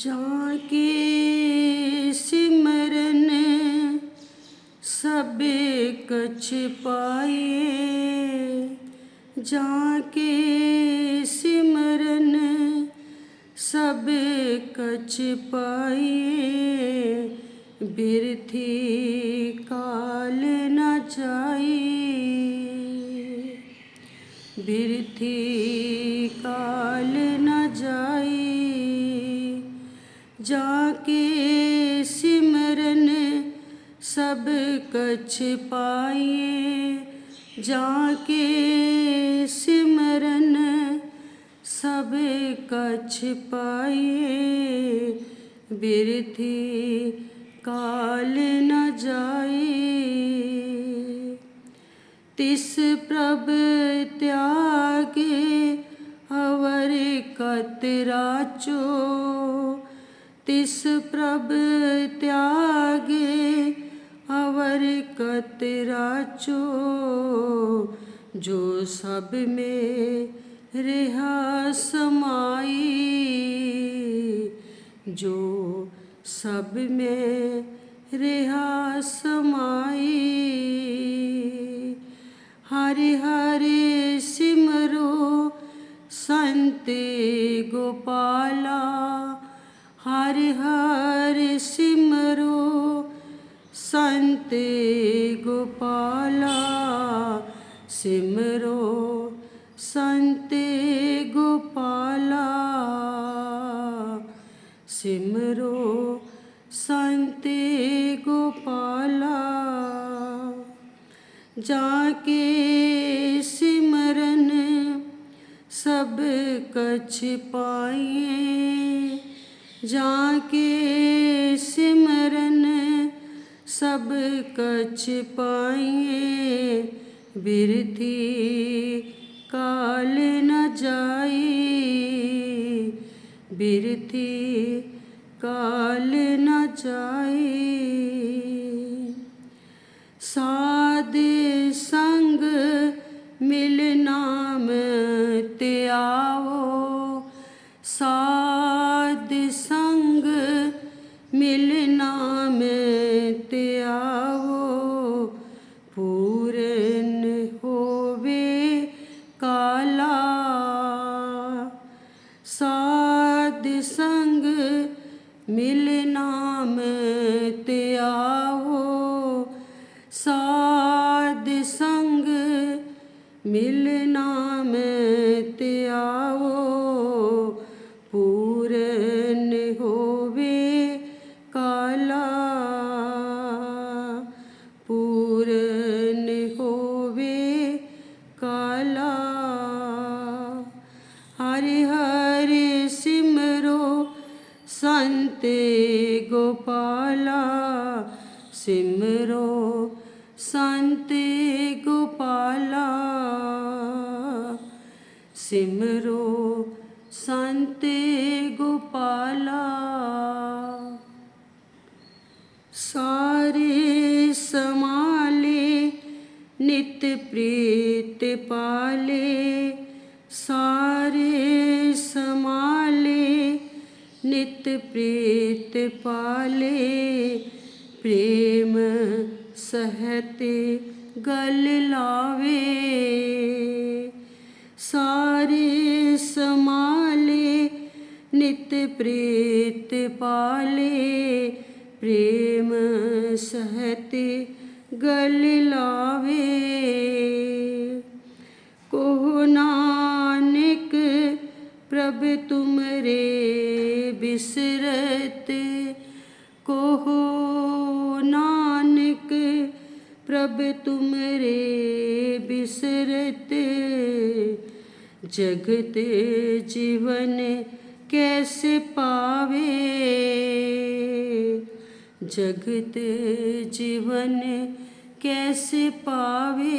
जाके सिमरन सब कछ पाए। जाके सिमरन सब कछ पाए। बिरथी काल न जाए। बिरथी काल सब कछ पाइए, जाके सिमरन सब कछ पाइए। बिरथी काल न जाए। तिस प्रभ त्यागे, अवर कतराचो तिस प्रभ त्यागे अवर कतराचो जो सब में रिहा समाई जो सब में रिहा समाई हरि हरि संत गोपाला सिमरो संते गोपाला सिमरो संत गोपाला। जाके सिमरन सब कछ पाए जाके सब कछ पाए बिरथी काल न जाए बिरथी काल न जाए साध संग मिल ਨਾਮ ਤੇ ਆਓ। ਸਾਧ ਸੰਗ ਮਿਲ ਨਾਮ ਤੇ ਆਓ। ਪੂਰਨ ਹੋਵੇ ਕਾਲਾ। ਪੂਰਨ ਹੋਵੇ ਕਾਲਾ। ਹਰਿ ਹਰਿ ਸਿਮਰੋ, ਸੰਤ ਗੋਪਾਲਾ। ਸਿਮਰੋ, ਸੰਤ ਗੋਪਾਲਾ। ਸਾਰੇ ਸਮਾਲੇ ਨਿਤ ਪ੍ਰੀਤ ਪਾਲੇ। ਸਾਰੇ ਸਮਾਲੇ ਨਿਤ ਪ੍ਰੀਤ ਪਾਲੇ। ਪ੍ਰੇਮ ਸਹਤੇ ਗਲ ਲਾਵੇ, ਸਾਰੇ ਸਮਾਲੇ ਨਿਤ ਪ੍ਰੀਤ ਪਾਲੇ, ਪ੍ਰੇਮ ਸਹਤੇ ਗਲ ਲਾਵੇ। ਕੋ ਨਾਨਕ ਪ੍ਰਭ ਤੁਮਰੇ ਬਿਸੇ प्रभ तुमरे बिसरत जगत जीवन कैसे पावे जगत जीवन कैसे पावे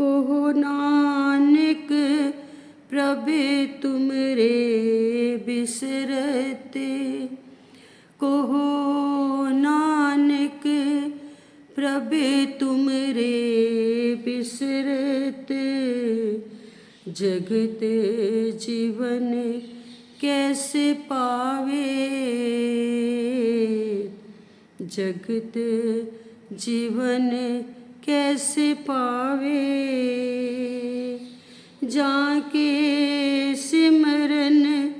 को नानक प्रभे तुमरे बिसरत को नानक प्रभे तुमरे बिसरत जगत जीवन कैसे पावे? जगत जीवन कैसे पावे? जाके सिमरन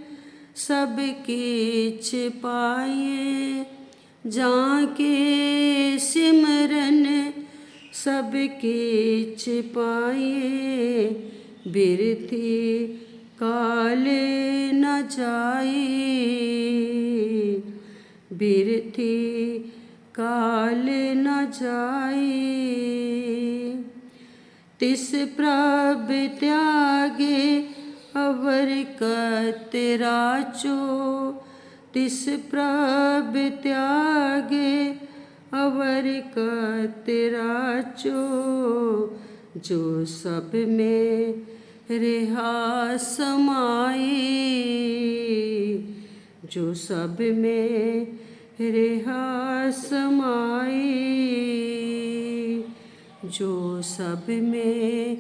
सब कीच पाए जाके सिमरन सब कीच पाए बिरथी काल न जाए बिरथी काल न जाए तिस प्रभ त्यागे अवर कतराचो तिस प्रभ त्यागे, अवर कतराचो जो सब में रिहा समाए जो सब में रिहा समाए जो सब में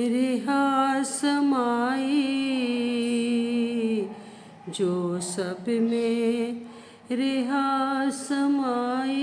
रिहा समाए जो सब में रिहा समाए